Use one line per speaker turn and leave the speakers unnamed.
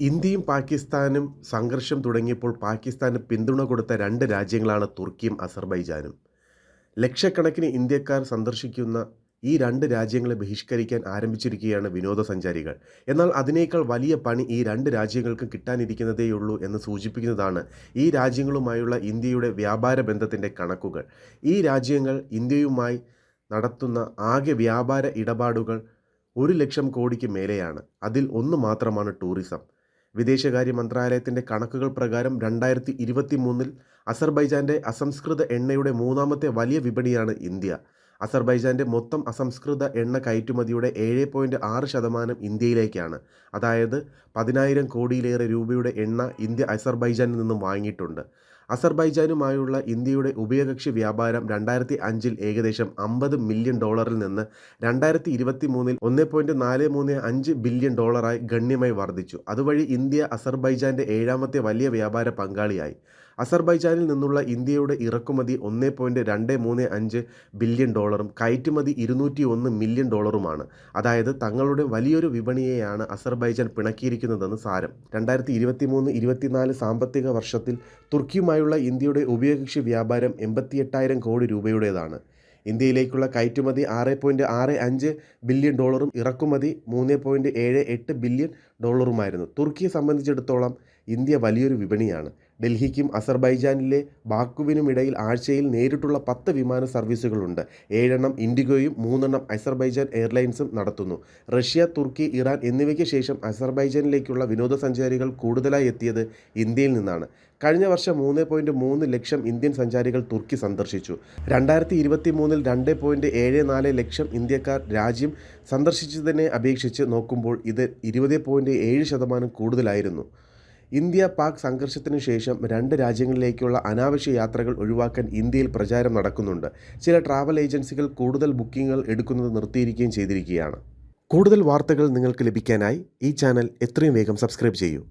ഇന്ത്യയും പാകിസ്ഥാനും സംഘർഷം തുടങ്ങിയപ്പോൾ പാകിസ്ഥാന് പിന്തുണ കൊടുത്ത രണ്ട് രാജ്യങ്ങളാണ് തുർക്കിയും അസർബൈജാനും. ലക്ഷക്കണക്കിന് ഇന്ത്യക്കാർ സന്ദർശിക്കുന്ന ഈ രണ്ട് രാജ്യങ്ങളെ ബഹിഷ്കരിക്കാൻ ആരംഭിച്ചിരിക്കുകയാണ് വിനോദസഞ്ചാരികൾ. എന്നാൽ അതിനേക്കാൾ വലിയ പണി ഈ രണ്ട് രാജ്യങ്ങൾക്കും കിട്ടാനിരിക്കുന്നതേയുള്ളൂ എന്ന് സൂചിപ്പിക്കുന്നതാണ് ഈ രാജ്യങ്ങളുമായുള്ള ഇന്ത്യയുടെ വ്യാപാര ബന്ധത്തിന്റെ കണക്കുകൾ. ഈ രാജ്യങ്ങൾ ഇന്ത്യയുമായി നടത്തുന്ന ആകെ വ്യാപാര ഇടപാടുകൾ ഒരു ലക്ഷം കോടിക്ക് മേലെയാണ്. അതിൽ ഒന്ന് മാത്രമാണ് ടൂറിസം. വിദേശകാര്യ മന്ത്രാലയത്തിന്റെ കണക്കുകൾ പ്രകാരം രണ്ടായിരത്തി ഇരുപത്തി മൂന്നിൽ അസർബൈജാന്റെ അസംസ്കൃത എണ്ണയുടെ മൂന്നാമത്തെ വലിയ വിപണിയാണ് ഇന്ത്യ. അസർബൈജാന്റെ മൊത്തം അസംസ്കൃത എണ്ണ കയറ്റുമതിയുടെ ഏഴ് പോയിന്റ് ആറ് ശതമാനം ഇന്ത്യയിലേക്കാണ്. അതായത് പതിനായിരം കോടിയിലേറെ രൂപയുടെ എണ്ണ ഇന്ത്യ അസർബൈജാനിൽ നിന്നും വാങ്ങിയിട്ടുണ്ട്. അസർബൈജാനുമായുള്ള ഇന്ത്യയുടെ ഉഭയകക്ഷി വ്യാപാരം രണ്ടായിരത്തി അഞ്ചിൽ ഏകദേശം അമ്പത് മില്യൺ ഡോളറിൽ നിന്ന് രണ്ടായിരത്തി ഇരുപത്തി മൂന്നിൽ ഒന്ന് പോയിന്റ് നാല് മൂന്ന് അഞ്ച് ബില്യൺ ഡോളറായി ഗണ്യമായി വർദ്ധിച്ചു. അതുവഴി ഇന്ത്യ അസർബൈജാന്റെ ഏഴാമത്തെ വലിയ വ്യാപാര പങ്കാളിയായി. അസർബൈജാനിൽ നിന്നുള്ള ഇന്ത്യയുടെ ഇറക്കുമതി ഒന്ന് പോയിന്റ് രണ്ട് മൂന്ന് അഞ്ച് ബില്യൺ ഡോളറും കയറ്റുമതി ഇരുന്നൂറ്റി ഒന്ന് മില്യൺ ഡോളറുമാണ്. അതായത് തങ്ങളുടെ വലിയൊരു വിപണിയെയാണ് അസർബൈജാൻ പിണക്കിയിരിക്കുന്നതെന്ന് സാരം. രണ്ടായിരത്തി ഇരുപത്തി മൂന്ന് ഇരുപത്തിനാല് സാമ്പത്തിക വർഷത്തിൽ തുർക്കിയുമായുള്ള ഇന്ത്യയുടെ ഉഭയകക്ഷി വ്യാപാരം എൺപത്തിയെട്ടായിരം കോടി രൂപയുടേതാണ്. ഇന്ത്യയിലേക്കുള്ള കയറ്റുമതി ആറ് പോയിന്റ് ആറ് അഞ്ച് ബില്യൺ ഡോളറും ഇറക്കുമതി മൂന്ന് പോയിന്റ് ഏഴ് എട്ട് ബില്യൺ ഡോളറുമായിരുന്നു. തുർക്കിയെ സംബന്ധിച്ചിടത്തോളം ഇന്ത്യ വലിയൊരു വിപണിയാണ്. ഡൽഹിക്കും അസർബൈജാനിലെ ബാക്കുവിനും ഇടയിൽ ആഴ്ചയിൽ നേരിട്ടുള്ള പത്ത് വിമാന സർവീസുകളുണ്ട്. ഏഴെണ്ണം ഇൻഡിഗോയും മൂന്നെണ്ണം അസർബൈജാൻ എയർലൈൻസും നടത്തുന്നു. റഷ്യ തുർക്കി ഇറാൻ എന്നിവയ്ക്ക് ശേഷം അസർബൈജാനിലേക്കുള്ള വിനോദസഞ്ചാരികൾ കൂടുതലായി എത്തിയത് ഇന്ത്യയിൽ നിന്നാണ്. കഴിഞ്ഞ വർഷം മൂന്ന് പോയിന്റ് മൂന്ന് ലക്ഷം ഇന്ത്യൻ സഞ്ചാരികൾ തുർക്കി സന്ദർശിച്ചു. രണ്ടായിരത്തി ഇരുപത്തി മൂന്നിൽ രണ്ട് പോയിന്റ് ഏഴ് നാല് ലക്ഷം ഇന്ത്യക്കാർ രാജ്യം സന്ദർശിച്ചതിനെ അപേക്ഷിച്ച് നോക്കുമ്പോൾ ഇത് ഇരുപത് പോയിന്റ് ഏഴ് ശതമാനം കൂടുതലായിരുന്നു. ഇന്ത്യ പാക് സംഘർഷത്തിനു ശേഷം രണ്ട് രാജ്യങ്ങളിലേക്കുള്ള അനാവശ്യ യാത്രകൾ ഒഴിവാക്കാൻ ഇന്ത്യയിൽ പ്രചാരം നടക്കുന്നുണ്ട്. ചില ട്രാവൽ ഏജൻസികൾ കൂടുതൽ ബുക്കിംഗുകൾ എടുക്കുന്നത് നിർത്തിയിരിക്കുകയും ചെയ്തിരിക്കുകയാണ്. കൂടുതൽ വാർത്തകൾ നിങ്ങൾക്ക് ലഭിക്കാനായി ഈ ചാനൽ എത്രയും വേഗം സബ്സ്ക്രൈബ് ചെയ്യൂ.